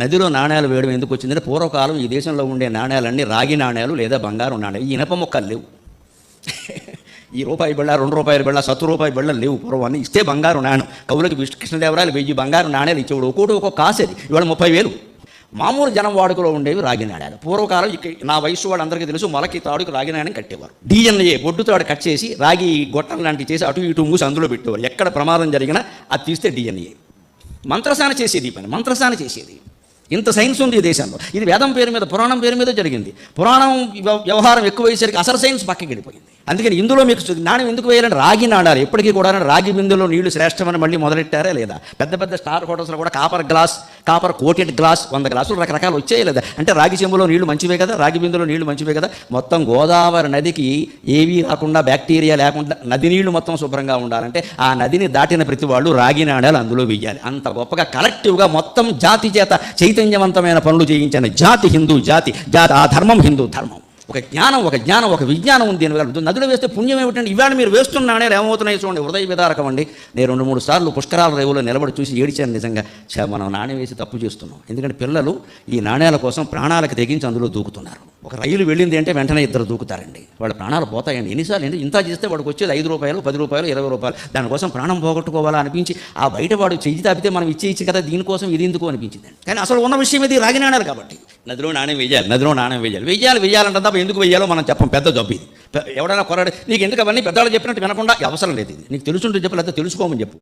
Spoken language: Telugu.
నదిలో నాణ్యాలు వేయడం ఎందుకు వచ్చిందంటే పూర్వకాలం ఈ దేశంలో ఉండే నాణ్యాలన్నీ రాగి నాణ్యాలు లేదా బంగారం నాణ్యాలు ఈ ఇనప మొక్కలు లేవు. ఈ రూపాయి బిళ్ళ రెండు రూపాయల బిళ్ళ సత్తు రూపాయి బిళ్ళ లేవు పూర్వాన్ని. ఇస్తే బంగారు నాణ్యం కవులకి కృష్ణదేవరాయలు వెయ్యి బంగారు నాణ్యాలు ఇచ్చేవాడు. ఒక్కోటి ఒక్కొక్క కాసేది. ఇవాళ ముప్పై వేలు. మామూలు జనం వాడుకలో ఉండేవి రాగి నాణ్యాలు పూర్వకాలం నా వయసు వాళ్ళందరికీ తెలుసు మొలకి తాడుకు రాగి నాణ్యం కట్టేవారు. డిఎన్ఏ బొడ్డు తాడు కట్ చేసి రాగి గొట్టం లాంటివి చేసి అటు ఇటు మూసి అందులో పెట్టేవారు. ఎక్కడ ప్రమాదం జరిగినా అది తీస్తే డిఎన్ఏ మంత్రసాన చేసేది ఈ పని. మంత్రసాన చేసేది. ఇంత సైన్స్ ఉంది ఈ దేశంలో. ఇది వేదం పేరు మీద పురాణం పేరు మీద జరిగింది. పురాణం వ్యవహారం ఎక్కువయ్యేసరికి అసలు సైన్స్ పక్కకి వెళ్ళిపోయింది. అందుకని ఇందులో మీకు నాణ్యం ఎందుకు వేయాలంటే రాగి నాడాలి ఎప్పటికీ కూడా రాగి బిందులో నీళ్ళు శ్రేష్టమని మళ్ళీ మొదలెట్టారా లేదా? పెద్ద పెద్ద స్టార్ హోటల్స్లో కూడా copper glass copper coated glass వంద గ్లాసులు రకరకాలు వచ్చాయి లేదా? అంటే రాగి చెంబులో నీళ్ళు మంచివే కదా? రాగి బిందులో నీళ్ళు మంచివే కదా? మొత్తం గోదావరి నదికి ఏవీ రాకుండా బ్యాక్టీరియా లేకుండా నది నీళ్ళు మొత్తం శుభ్రంగా ఉండాలంటే ఆ నదిని దాటిన ప్రతి వాళ్ళు రాగి నాణ్యాలు అందులో వెయ్యాలి. అంత గొప్పగా కలెక్టివ్గా మొత్తం జాతి చేత చైతన్యవంతమైన పనులు చేయించిన జాతి హిందూ జాతి జాతి ఆ ధర్మం హిందూ ధర్మం. ఒక జ్ఞానం ఒక జ్ఞానం ఒక విజ్ఞానం ఉంది దీని వల్ల నదిలో వేస్తే పుణ్యం ఏమిటండి? ఇవాళ మీరు వేస్తున్న ఏమవుతున్నాయి చూడండి. హృదయ విదారకం అండి. నేను రెండు మూడు సార్లు పుష్కరాల రేవులో నిలబడి చూసి ఏడిచాను నిజంగా. ఛ, మనం నాణ్యం వేసి తప్పు చేస్తున్నాం. ఎందుకంటే పిల్లలు ఈ నాణ్యాల కోసం ప్రాణాలకు తెగించి అందులో దూకుతున్నారు. ఒక రైలు వెళ్ళింది అంటే వెంటనే ఇద్దరు దూకుతారండి. వాళ్ళ ప్రాణాలు పోతాయండి. ఎన్నిసార్లు ఏంటి? ఇంత చేస్తే వాడికి వచ్చేది ఐదు రూపాయలు పది రూపాయలు ఇరవై రూపాయలు. దానికోసం ప్రాణం పోగొట్టుకోవాలా అనిపించి ఆ బయట వాడు చెయ్యి తాపితే మనం ఇచ్చే ఇచ్చి కదా దీనికోసం ఇది ఎందుకు అనిపించింది కానీ అసలు ఉన్న విషయం ఇది రాగినాడారు కాబట్టి. నదిలో నాణ్యం వేయాలి నదిలో నాణ్యం వేయాలి వేయాలి వేయాలంటే తప్ప ఎందుకు వేయాలో మనం చెప్పం. పెద్ద జబ్బు ఇది. ఎవడైనా కొరడు నీకు ఎందుకు అవన్నీ పెద్దవాళ్ళు చెప్పినట్టు వినకుండా? అవసరం లేదు ఇది. నీకు తెలుసుంటే చెప్పు లేకపోతే తెలుసుకోమని చెప్పు.